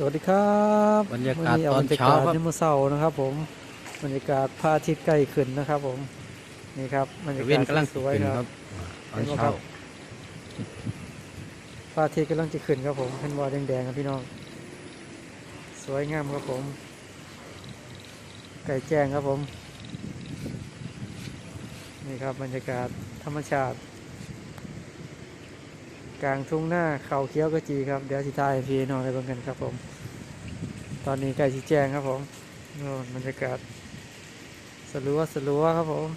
สวัสดีครับบรรยากาศวันนี้ตอนเช้าครับบรรยกศในมื้อเช้านะครับ ผมบรรยากาศพระอาทิตย์ใกล้ขึ้นนะครับ ผมนี่ครับบรรยาเว้นกาศกำลังสวยขึ้นๆคครัรับบตอนเห็นไหมครัเช้าบพระอาทิตย์กำลังจะขึ้นครับผมเห็นวอแดงๆครับพี่น้องสวยงามครับผมไก่แจ้งครับผม นี่ครับบรรยากาศธรรมชาติ กลางทุ่งหน้าเขาเขียวกระจีครับเดี๋ยวสิทายให้พี่น้องได้เบิ่งกันครับผม ตอนนี้ใกล้สีแจ้งครับผมโน่นบรรยากาศสลัวสลัวครับผม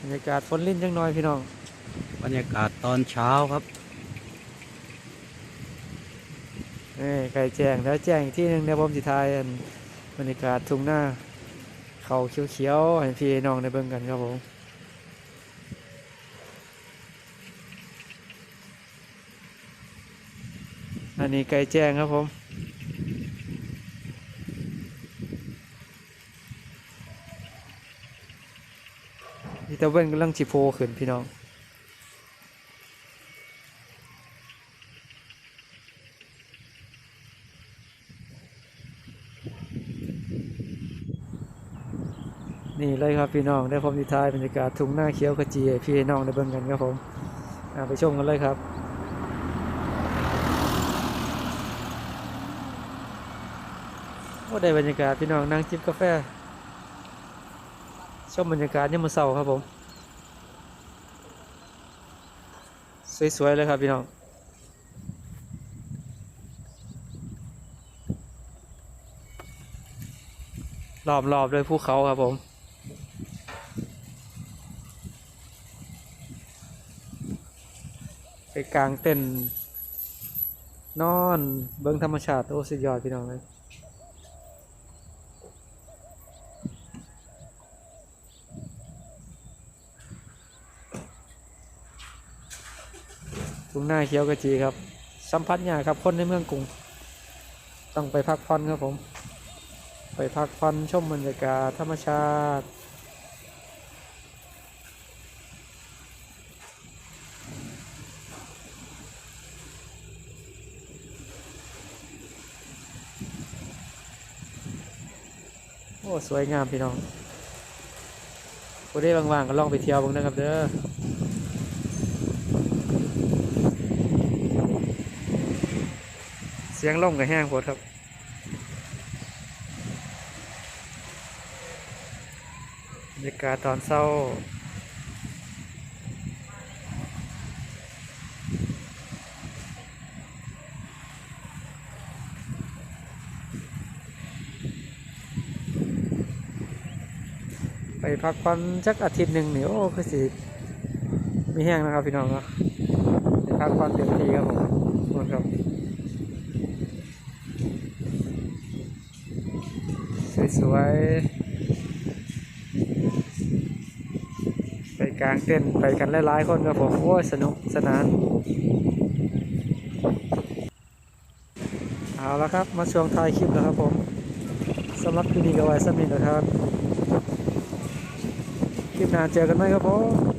บรรยากาศฝนลิ้นจังน้อยพี่น้อง บรรยากาศตอนเช้าครับนี่ไก่แจ้งแล้วแจ้งอีกที่หนึ่งเดี๋ยวผมสิทายอันบรรยากาศทุ่งหน้า เขาเขียวๆให้พี่น้องได้เบิ่งกันครับผมอันนี้ไก่แจ้งครับผมนี่ตะเว้นกำลังจิโพขึ้นพี่น้อง นี่เลยครับพี่น้องได้ผมนิทายบรรยากาศทุ่งหน้าเขียวขจีพี่น้องได้เบิ่งกันครับผมไปชมกันเลยครับโอ้ได้บรรยากาศพี่น้องนั่งจิบกาแฟชมบรรยากาศยามมื้อเช้าครับผม สวยๆเลยครับพี่น้องรอบๆด้วยภูเขาครับผม ไปกลางเต้นนอนเบิ้งธรรมชาติ โอ้สุดยอดพี่น้องเลยทุ่งหน้าเขียวกระจีครับ สัมผัสยากครับคนในเมืองกรุง ต้องไปพักผ่อนครับผม ไปพักผ่อนชมบรรยากาศธรรมชาติ โอ้สวยงามพี่น้องผู้ได้ว่างๆก็ลองไปเที่ยวบ้างนะครับเด้อเสียงล่มกับแห้งโพดครับบรรยากาศตอนเศร้า ไปพักผ่อนจักอาทิตย์หนึ่งนี่โอ้คือสิมีแห้งนะครับพี่น้องนะไปพักผ่อนเต็มที่ครับผมคุณครับสวยๆไปกลางเต้นไปกันหลายๆคนครับผมโอ้สนุกสนานเอาละครับ มาช่วงท้ายคลิปแล้วครับผมสำหรับคลิปนี้ก็ไว้สำหรับนี้นะครับ หน้าเจอกันไหมครับผม